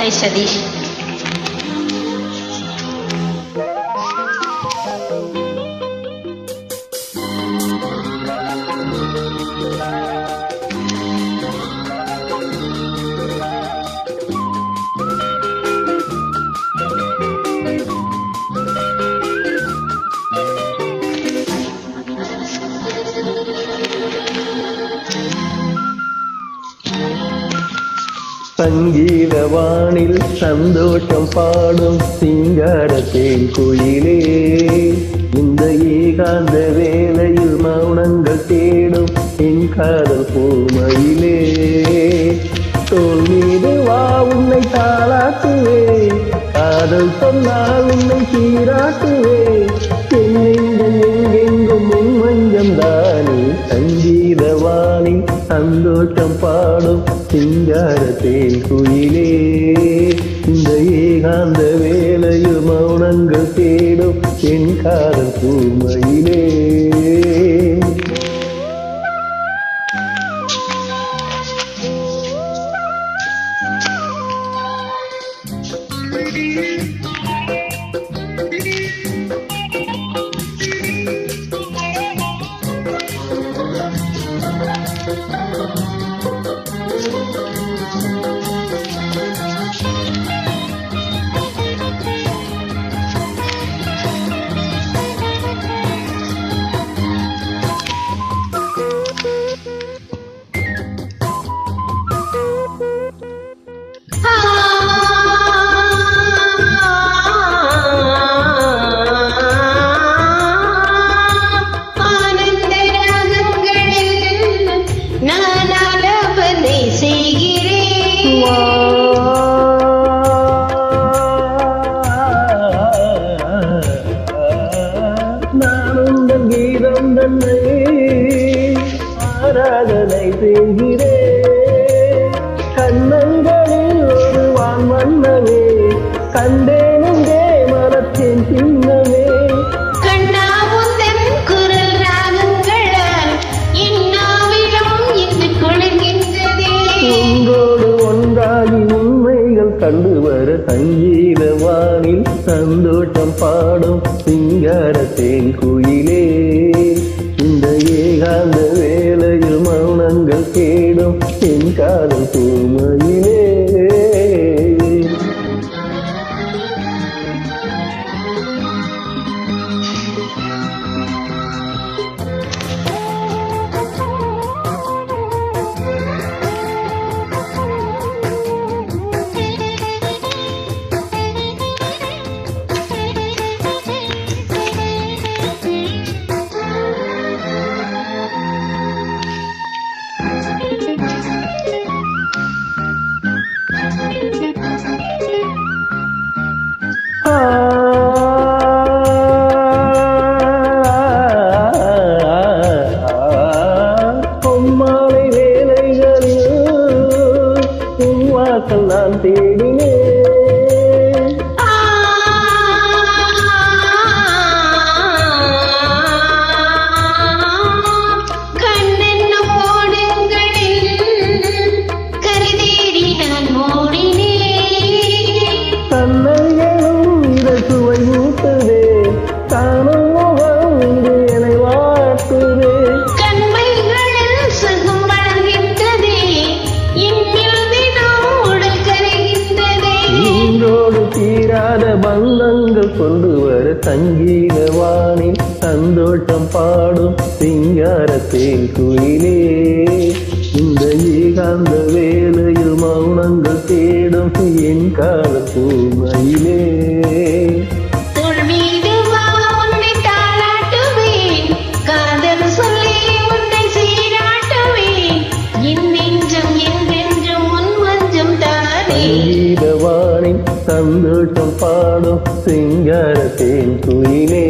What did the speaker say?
Hi Sadish. Thank சங்கீத வானில் சந்தோஷம் பாடும் சிங்காரத்தேன் குயிலே. இந்த ஏகாந்த வேலையில் மௌனங்கள் தேடும் என் காதல் பூமையிலே. தோல் மீது வா உன்னை தாளாட்டுவே. காதல் சொன்னால் உன்னை சீராட்டுவே. என்னெங்கும் எங்கெங்கும் உன் மஞ்சம் தானே. சங்கீத வானில் சந்தோஷம் பாடும் சிங்காரத்தேன் குயிலே இந்த ஏகாந்த வேலையில் மௌனங்கள் தேடும் என் காதல் தூமையிலே நான் உங்கள் கீதம் தன்னை ஆராதனை செய்கிறேன் கண்ணங்களில் ஒரு வான் வண்ணமே கண்டேனுங்கே மனத்தின் பின்னவே கண்ணாவுந்தன் ஒன்றாகி உண்மைகள் கண்டு வர சங்கீத சந்தோஷம் பாடும் சிங்கார தேன் குயிலே. இந்த ஏகாந்த வேலையில் மௌனங்கள் கேடும் என் காதல் தூமையிலே. உன் நான் தேடி பந்தங்கள் கொண்டு வர சங்கீத வானில் சந்தோஷம் பாடும் சிங்காரத்தேன் குயிலே. இந்த ஏகாந்த வேளையில் மௌனங்கள் தேடும் என் கால பூமையிலே. தோள் சந்தோஷம் பாடும் சிங்கார தேன் குயிலே